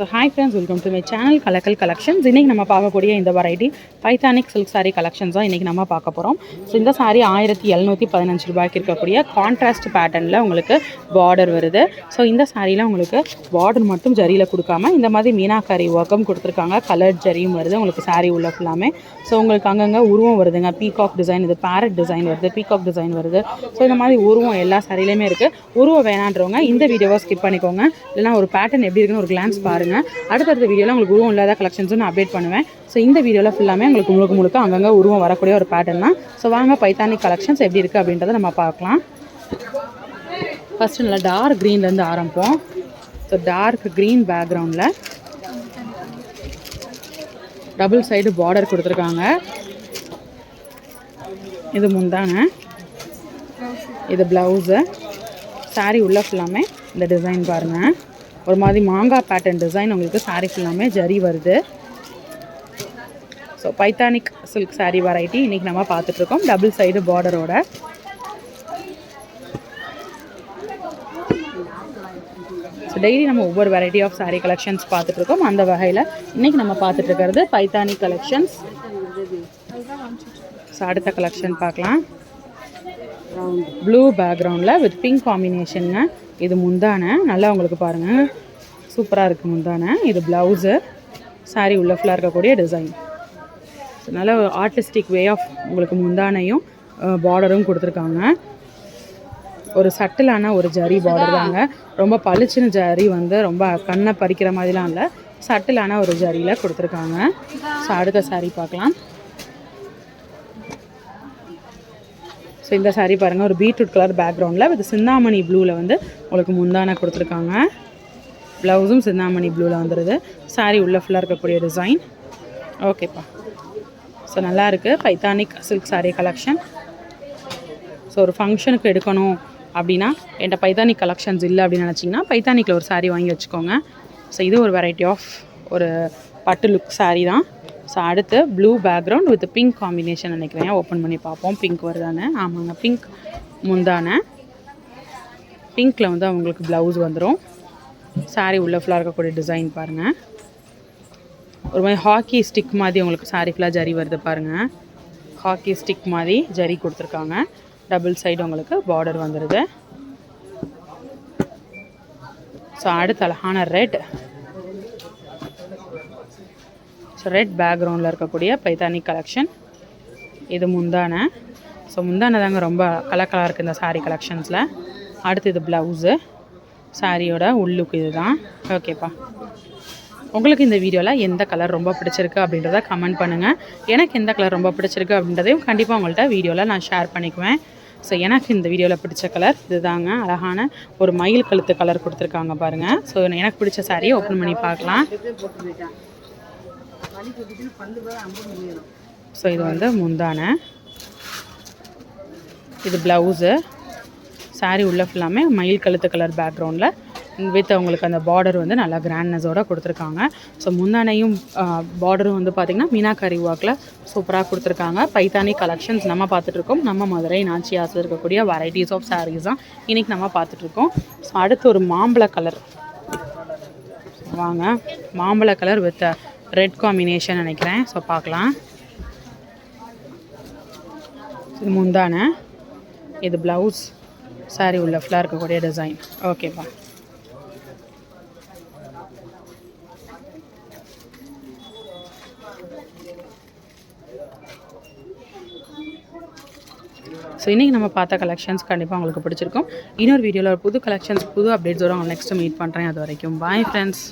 So hi friends welcome to my channel Kalakkal collections இன்றைக்கி நம்ம பார்க்கக்கூடிய இந்த variety Paithani silk sari collections தான் இன்றைக்கி நம்ம பார்க்க போகிறோம் ஸோ இந்த சாரீ ஆயிரத்தி எழுநூற்றி பதினஞ்சு ரூபாய்க்கு இருக்கக்கூடிய கான்ட்ராஸ்ட் பேட்டர்னில் உங்களுக்கு பார்டர் வருது. ஸோ இந்த சாரியில் உங்களுக்கு பார்டர் மட்டும் ஜரியில் கொடுக்காம இந்த மாதிரி மீனாக்காரி ஒர்க்கும் கொடுத்துருக்காங்க. கலர் ஜரியும் வருது உங்களுக்கு சாரீ உள்ள ஃபுல்லாமே ஸோ உங்களுக்கு அங்கங்கே உருவம் வருதுங்க பீகாக் டிசைன் இது பேரட் டிசைன் வருது பீகாக் டிசைன் வருது. ஸோ இந்த மாதிரி உருவம் எல்லா சாரிலையுமே இருக்குது உருவம் வேணான்றவங்க இந்த வீடியோவை ஸ்கிப் பண்ணிக்கோங்க. இல்லைனா ஒரு பேட்டர்ன் எப்படி இருக்குன்னு ஒரு கிளான்ஸ் பாருங்கள் அடுத்தடுத்த வீடியோவில் உங்களுக்கு உருவம் இல்லாத கலெக்ஷன்ஸும் நான் அப்டேட் பண்ணுவேன். ஸோ இந்த வீடியோவில் ஃபுல்லாமே உங்களுக்கு முழுக்க முழுக்க அங்கங்கே உருவம் வரக்கூடிய ஒரு பேட்டர்ன் தான். ஸோ வாங்க பைத்தானிக் கலெக்ஷன்ஸ் எப்படி இருக்குது அப்படின்றத நம்ம பார்க்கலாம். ஃபஸ்ட்டு நல்லா டார்க் க்ரீன்லேருந்து ஆரம்பிப்போம். ஸோ டார்க் க்ரீன் பேக்ரவுண்டில் டபுள் சைடு பார்டர் கொடுத்துருக்காங்க. இது முந்தான. இது ப்ளவுஸு saree உள்ள ஃபுல்லாமே இந்த டிசைன் பாருங்கள் ஒரு மாதிரி மாங்காய் பேட்டர்ன் டிசைன் உங்களுக்கு saree ஃபுல்லாமே ஜரி வருது. So Paithani silk saree variety இன்றைக்கி நம்ம பார்த்துட்ருக்கோம். டபுள் சைடு பார்டரோட ஸோ டெய்லி நம்ம ஒவ்வொரு வெரைட்டி ஆஃப் saree கலெக்ஷன்ஸ் பார்த்துட்ருக்கோம். அந்த வகையில் இன்றைக்கி நம்ம பார்த்துட்ருக்கிறது பைத்தானிக் கலெக்ஷன்ஸ் ஸோ அடுத்த கலெக்ஷன் பார்க்கலாம். ப்ளூ பேக்ரவுண்டில் வித் பிங்க் காம்பினேஷனுங்க இது முந்தான. நல்லா உங்களுக்கு பாருங்கள் சூப்பராக இருக்குது முந்தான. இது ப்ளவுஸு saree உள்ள ஃபுல்லாக இருக்கக்கூடிய டிசைன் நல்ல ஆர்டிஸ்டிக் வே ஆஃப் உங்களுக்கு முந்தானையும் பார்டரும் கொடுத்துருக்காங்க. ஒரு சட்டிலான ஒரு ஜரி பார்டர் தாங்க. ரொம்ப பளிச்சுன்னு ஜரி வந்து ரொம்ப கண்ணை பறிக்கிற மாதிரிலாம் இல்லை. சட்டிலான ஒரு ஜரியில் கொடுத்துருக்காங்க. ஸோ அடுத்த saree பார்க்கலாம். ஸோ இந்த சாரீ பாருங்கள் ஒரு பீட்ரூட் கலர் பேக்ரவுண்டில் வித் சிந்தாமணி ப்ளூவில் வந்து உங்களுக்கு முந்தான கொடுத்துருக்காங்க. ப்ளவுஸும் சிந்தாமணி ப்ளூவில் வந்துடுது சாரீ உள்ளே ஃபுல்லாக இருக்கக்கூடிய டிசைன் ஓகேப்பா ஸோ நல்லாயிருக்கு Paithani silk sari collection so ஒரு ஃபங்க்ஷனுக்கு எடுக்கணும் அப்படின்னா என்கிட்ட பைத்தானிக் கலெக்ஷன்ஸ் இல்லை அப்படின்னு நினச்சிங்கன்னா பைத்தானிக்கில் ஒரு சாரீ வாங்கி வச்சுக்கோங்க. ஸோ இது ஒரு வெரைட்டி ஆஃப் ஒரு பட்டு லுக் சாரீ தான். ஸோ அடுத்து blue background with pink combination நினைக்கிறேன். ஓப்பன் பண்ணி பார்ப்போம். பிங்க் வருதானே? ஆமாங்க பிங்க் முந்தான. பிங்க்கில் வந்து அவங்களுக்கு ப்ளவுஸ் வந்துடும் saree உள்ள ஃபுல்லாக இருக்கக்கூடிய டிசைன் பாருங்கள் ஒரு மாதிரி ஹாக்கி ஸ்டிக் மாதிரி உங்களுக்கு saree ஃபுல்லாக ஜரி வருது பாருங்கள் ஹாக்கி ஸ்டிக் மாதிரி ஜரி கொடுத்துருக்காங்க. டபுள் சைடு உங்களுக்கு பார்டர் வந்துடுது ஸோ அடுத்து அழகான ரெட் ஸோ ரெட் பேக்ரவுண்டில் இருக்கக்கூடிய பைத்தானிக் கலெக்ஷன் இது முந்தான. ஸோ முந்தானை தாங்க ரொம்ப கலக்கலாக இருக்குது இந்த சாரீ கலெக்ஷன்ஸில் அடுத்து இது ப்ளவுஸு சாரியோட உள்ளுக்கு இதுதான். ஓகேப்பா உங்களுக்கு இந்த வீடியோவில் எந்த கலர் ரொம்ப பிடிச்சிருக்கு அப்படின்றத கமெண்ட் பண்ணுங்கள் எனக்கு எந்த கலர் ரொம்ப பிடிச்சிருக்கு அப்படின்றதையும் கண்டிப்பாக உங்கள்கிட்ட வீடியோவில் நான் ஷேர் பண்ணிக்குவேன். ஸோ எனக்கு இந்த வீடியோவில் பிடிச்ச கலர் இதுதாங்க. அழகான ஒரு மயில் கழுத்து கலர் கொடுத்துருக்காங்க பாருங்கள் ஸோ எனக்கு பிடிச்ச சாரியை ஓப்பன் பண்ணி பார்க்கலாம். ஸோ இது வந்து முந்தானை. இது ப்ளவுஸு சாரீ உள்ள ஃபுல்லாமே மயில் கழுத்து கலர் பேக்ரவுண்டில் வித் அவங்களுக்கு அந்த பார்டர் வந்து நல்லா கிராண்ட்னஸோடு கொடுத்துருக்காங்க. ஸோ முந்தானையும் பார்டரும் வந்து பார்த்திங்கன்னா மீனாக்காரி வாக்கில் சூப்பராக கொடுத்துருக்காங்க. பைத்தானி கலெக்ஷன்ஸ் நம்ம பார்த்துட்ருக்கோம். நம்ம மதுரை நாச்சியாஸில் இருக்கக்கூடிய வெரைட்டிஸ் ஆஃப் சாரீஸ் தான் இன்றைக்கி நம்ம பார்த்துட்ருக்கோம். ஸோ அடுத்து ஒரு மாம்பழ கலர் வாங்க. மாம்பழ கலர் வித் ரெட் காம்பினேஷன் நினைக்கிறேன். ஸோ பார்க்கலாம். இது முந்தான. இது ப்ளவுஸ் சாரி உள்ள ஃபுல்லாக இருக்கக்கூடிய டிசைன் ஓகேப்பா ஸோ இன்றைக்கி நம்ம பார்த்த கலெக்ஷன்ஸ் கண்டிப்பாக உங்களுக்கு பிடிச்சிருக்கும். இன்னொரு வீடியோவில் ஒரு புது கலெக்ஷன்ஸ் புது அப்டேட்ஸோடு உங்களை நெக்ஸ்ட்டு மீட் பண்ணுறேன் அது வரைக்கும். Bye friends